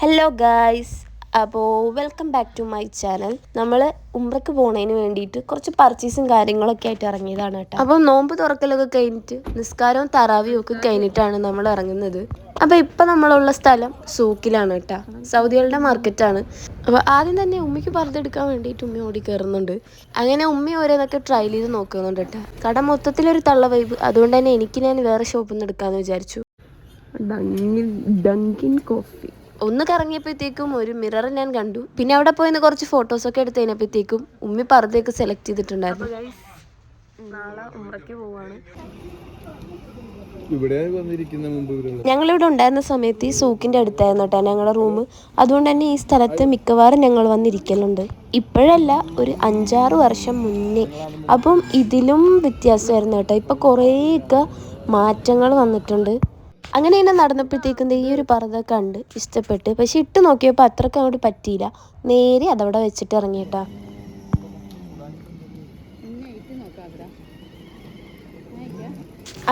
Hello guys അപ്പോൾ welcome back to my channel നമ്മൾ ഉമ്രക്ക് പോണതിന് വേണ്ടിയിട്ട് കുറച്ച് പർച്ചേസും കാര്യങ്ങളൊക്കെ ആയിട്ട് ഇറങ്ങിയതാണ് കേട്ടോ. അപ്പോൾ നോമ്പ് തുറക്കലൊക്കെ കഴിഞ്ഞിട്ട് നിസ്കാരവും തറാവിയും ഒക്കെ കഴിഞ്ഞിട്ടാണ് നമ്മൾ ഇറങ്ങുന്നത്. അപ്പോൾ ഇപ്പം നമ്മളുള്ള സ്ഥലം സൂക്കിലാണ് കേട്ടോ. സൗദികളുടെ മാർക്കറ്റാണ് അപ്പോൾ ആദ്യം തന്നെ ഉമ്മയ്ക്ക് പറഞ്ഞെടുക്കാൻ വേണ്ടിയിട്ട് ഉമ്മ ഓടി കയറുന്നുണ്ട് അങ്ങനെ ഉമ്മ ഓരോന്നൊക്കെ ട്രൈ ചെയ്ത് നോക്കുന്നുണ്ട് കേട്ടോ. കട മൊത്തത്തിലൊരു തള്ള വൈബ് അതുകൊണ്ട് തന്നെ എനിക്ക് ഞാൻ വേറെ ഷോപ്പിൽ നിന്ന് എടുക്കാമെന്ന് വിചാരിച്ചു. ഡങ്കിൻ കോഫി ഒന്ന് കറങ്ങിയപ്പോഴത്തേക്കും ഒരു മിറർ ഞാൻ കണ്ടു. പിന്നെ അവിടെ പോയി കുറച്ച് ഫോട്ടോസൊക്കെ എടുത്ത് കഴിഞ്ഞപ്പോഴത്തേക്കും ഉമ്മി പറത്തേക്ക് സെലക്ട് ചെയ്തിട്ടുണ്ടായിരുന്നു. നാളെ ഉമ്രയ്ക്ക് പോവാണ്. ഇവിടെ വന്നിരിക്കുന്ന മുമ്പ് ഇവരുള്ള ഞങ്ങളിവിടെ ഉണ്ടായിരുന്ന സമയത്ത് ഈ സൂക്കിന്റെ അടുത്തായിരുന്നു കേട്ടോ ഞങ്ങളുടെ റൂം അതുകൊണ്ട് തന്നെ ഈ സ്ഥലത്ത് മിക്കവാറും ഞങ്ങൾ വന്നിരിക്കലുണ്ട്. ഇപ്പോഴല്ല ഒരു അഞ്ചാറ് വർഷം മുന്നേ. അപ്പം ഇതിലും വ്യത്യാസമായിരുന്നു കേട്ടോ. ഇപ്പം കുറേയൊക്കെ മാറ്റങ്ങൾ വന്നിട്ടുണ്ട്. അങ്ങനെ തന്നെ നടന്നപ്പോഴത്തേക്കും ഈ ഒരു പർദ്ദ കണ്ട് ഇഷ്ടപ്പെട്ട്. പക്ഷെ ഇട്ട് നോക്കിയപ്പോൾ അത്രയ്ക്ക് അങ്ങോട്ട് പറ്റിയില്ല. നേരെ അതവിടെ വെച്ചിട്ട് ഇറങ്ങിയിട്ടാ.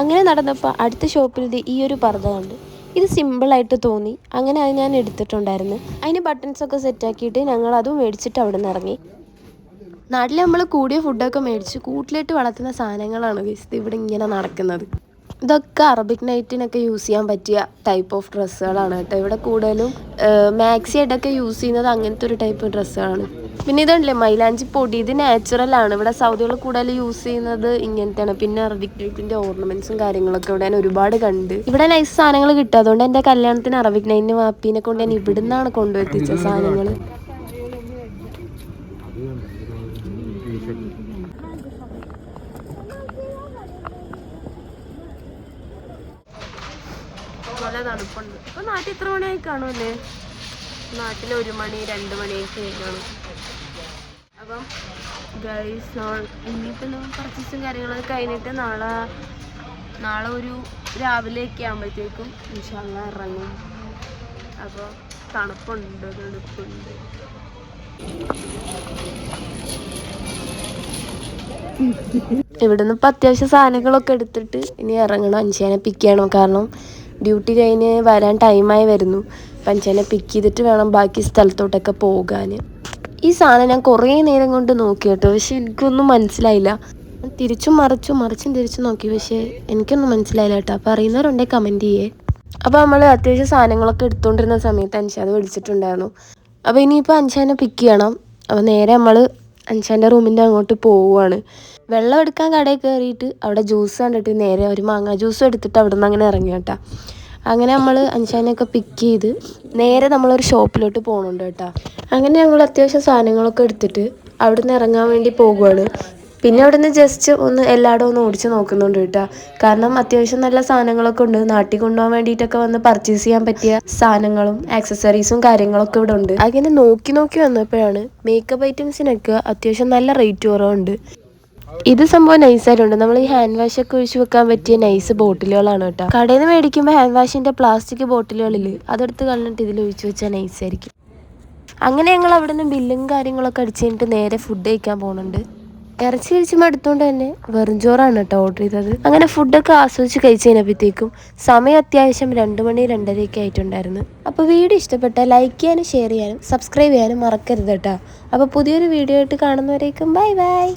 അങ്ങനെ നടന്നപ്പോൾ അടുത്ത ഷോപ്പിൽ ഈ ഒരു പർദ്ദ കണ്ട്. ഇത് സിമ്പിളായിട്ട് തോന്നി. അങ്ങനെ അത് ഞാൻ എടുത്തിട്ടുണ്ടായിരുന്നു. അതിന് ബട്ടൺസ് ഒക്കെ സെറ്റാക്കിയിട്ട് ഞങ്ങൾ അതും മേടിച്ചിട്ട് അവിടെ നിന്ന് ഇറങ്ങി. നാട്ടിൽ നമ്മൾ കൂടിയ ഫുഡൊക്കെ മേടിച്ച് കൂട്ടിലിട്ട് വളർത്തുന്ന സാധനങ്ങളാണ് ദേ ഇവിടെ ഇങ്ങനെ നടക്കുന്നത്. ഇതൊക്കെ അറബിക് നൈറ്റിനൊക്കെ യൂസ് ചെയ്യാൻ പറ്റിയ ടൈപ്പ് ഓഫ് ഡ്രസ്സുകളാണ് കേട്ടോ. ഇവിടെ കൂടുതലും മാക്സി ആയിട്ടൊക്കെ യൂസ് ചെയ്യുന്നത് അങ്ങനത്തെ ഒരു ടൈപ്പ് ഡ്രസ്സുകളാണ്. പിന്നെ ഇതുണ്ടല്ലേ മൈലാഞ്ചി പൊടി ഇത് നാച്ചുറൽ ആണ്. ഇവിടെ സൗദികൾ കൂടുതൽ യൂസ് ചെയ്യുന്നത് ഇങ്ങനത്തെയാണ്. പിന്നെ അറബിക് നൈറ്റിന്റെ ഓർണമെന്റ്സും കാര്യങ്ങളൊക്കെ ഇവിടെ ഞാൻ ഒരുപാട് കണ്ട്. ഇവിടെ നൈസ് സാധനങ്ങൾ കിട്ടും. അതുകൊണ്ട് എന്റെ കല്യാണത്തിന് അറബിക് നൈറ്റിന് വാപ്പീനെ കൊണ്ട് ഞാൻ ഇവിടുന്നാണ് കൊണ്ടുവെത്തിച്ച സാധനങ്ങൾ. നല്ല തണുപ്പുണ്ട്. ഇപ്പൊ നാട്ടിൽ എത്ര മണിയായി കാണുമല്ലേ നാട്ടിൽ ഒരു മണി രണ്ട് മണിയൊക്കെ കാണും അപ്പം ഗൈസ് ഇനിയിപ്പോൾ പർച്ചേസും കാര്യങ്ങളൊക്കെ കഴിഞ്ഞിട്ട് നാളെ നാളെ ഒരു രാവിലെയൊക്കെ ആകുമ്പോഴത്തേക്കും ഇൻഷാല്ല ഇറങ്ങും. അപ്പോൾ തണുപ്പുണ്ട് തണുപ്പുണ്ട്. ഇവിടുന്ന് ഇപ്പം അത്യാവശ്യം സാധനങ്ങളൊക്കെ എടുത്തിട്ട് ഇനി ഇറങ്ങണം. അഞ്ചേനെ പിക്ക് ചെയ്യണം. കാരണം ഡ്യൂട്ടി കഴിഞ്ഞ് വരാൻ ടൈമായി വരുന്നു. പഞ്ചനെ പിക്ക് ചെയ്തിട്ട് വേണം ബാക്കി സ്ഥലത്തോട്ടൊക്കെ പോകാൻ. ഈ സാധനം ഞാൻ കുറേ നേരം കൊണ്ട് നോക്കി കേട്ടോ. പക്ഷെ എനിക്കൊന്നും മനസ്സിലായില്ല. തിരിച്ചും മറിച്ചും മറിച്ചും തിരിച്ചും നോക്കി. പക്ഷേ എനിക്കൊന്നും മനസ്സിലായില്ല കേട്ടോ. അപ്പോൾ അറിയുന്നവരുണ്ടെങ്കിൽ കമന്റ് ചെയ്യേ. അപ്പോൾ നമ്മൾ അത്യാവശ്യം സാധനങ്ങളൊക്കെ എടുത്തുകൊണ്ടിരുന്ന സമയത്ത് അൻഷാദ് വിളിച്ചിട്ടുണ്ടായിരുന്നു. അപ്പോൾ ഇനിയിപ്പോൾ അൻഷാനെ പിക്ക് ചെയ്യണം. അപ്പോൾ നേരെ നമ്മൾ അൻഷാന്റെ റൂമിന്റെ അങ്ങോട്ട് പോവുകയാണ് വെള്ളം എടുക്കാൻ കടയിൽ കയറിയിട്ട് അവിടെ ജ്യൂസ് കണ്ടിട്ട് നേരെ ഒരു മാങ്ങ ജ്യൂസ് എടുത്തിട്ട് അവിടെ നിന്ന് അങ്ങനെ ഇറങ്ങി കേട്ടോ അങ്ങനെ നമ്മൾ അൻഷാനെയൊക്കെ പിക്ക് ചെയ്ത് നേരെ നമ്മളൊരു ഷോപ്പിലോട്ട് പോകുന്നുണ്ട് കേട്ടോ. അങ്ങനെ ഞങ്ങൾ അത്യാവശ്യം സാധനങ്ങളൊക്കെ എടുത്തിട്ട് അവിടെ നിന്ന് ഇറങ്ങാൻ വേണ്ടി പോകുവാണ് പിന്നെ അവിടെ നിന്ന് ജസ്റ്റ് ഒന്ന് എല്ലായിടും ഒന്ന് ഓടിച്ച് നോക്കുന്നുണ്ട് കേട്ടോ. കാരണം അത്യാവശ്യം നല്ല സാധനങ്ങളൊക്കെ ഉണ്ട്. നാട്ടിൽ കൊണ്ടുപോകാൻ വേണ്ടിയിട്ടൊക്കെ വന്ന് പർച്ചേസ് ചെയ്യാൻ പറ്റിയ സാധനങ്ങളും ആക്സസറീസും കാര്യങ്ങളൊക്കെ ഇവിടെ ഉണ്ട്. അങ്ങനെ നോക്കി നോക്കി വന്നപ്പോഴാണ് മേക്കപ്പ് ഐറ്റംസിനൊക്കെ അത്യാവശ്യം നല്ല റേറ്റ് കുറവുണ്ട്. ഇത് സംഭവം നൈസായിട്ടുണ്ട് നമ്മൾ ഈ ഹാൻഡ് വാഷ് ഒക്കെ ഒഴിച്ചു വെക്കാൻ പറ്റിയ നൈസ് ബോട്ടിലുകളാണ് കേട്ടോ. കടയിൽ നിന്ന് മേടിക്കുമ്പോൾ ഹാൻഡ് വാഷിന്റെ പ്ലാസ്റ്റിക് ബോട്ടിലുകളിൽ അതെടുത്ത് കളഞ്ഞിട്ട് ഇതിൽ ഒഴിച്ചു വെച്ചാൽ നൈസായിരിക്കും അങ്ങനെ ഞങ്ങൾ അവിടെ നിന്ന് ബില്ലും കാര്യങ്ങളൊക്കെ അടിച്ച് കഴിഞ്ഞിട്ട് നേരെ ഫുഡ് കഴിക്കാൻ പോകുന്നുണ്ട് ഇറച്ചി കഴിച്ച് മടുത്തോണ്ട് തന്നെ വെറും ചോറാണ് കേട്ടോ ഓർഡർ ചെയ്തത്. അങ്ങനെ ഫുഡൊക്കെ ആസ്വദിച്ച് കഴിച്ച് കഴിഞ്ഞപ്പോഴത്തേക്കും സമയം അത്യാവശ്യം രണ്ട് മണി രണ്ടരയൊക്കെ ആയിട്ടുണ്ടായിരുന്നു. അപ്പോൾ വീഡിയോ ഇഷ്ടപ്പെട്ട ലൈക്ക് ചെയ്യാനും ഷെയർ ചെയ്യാനും സബ്സ്ക്രൈബ് ചെയ്യാനും മറക്കരുത് കേട്ടോ. അപ്പോൾ പുതിയൊരു വീഡിയോ ആയിട്ട് കാണുന്നവരേക്കും ബൈ ബൈ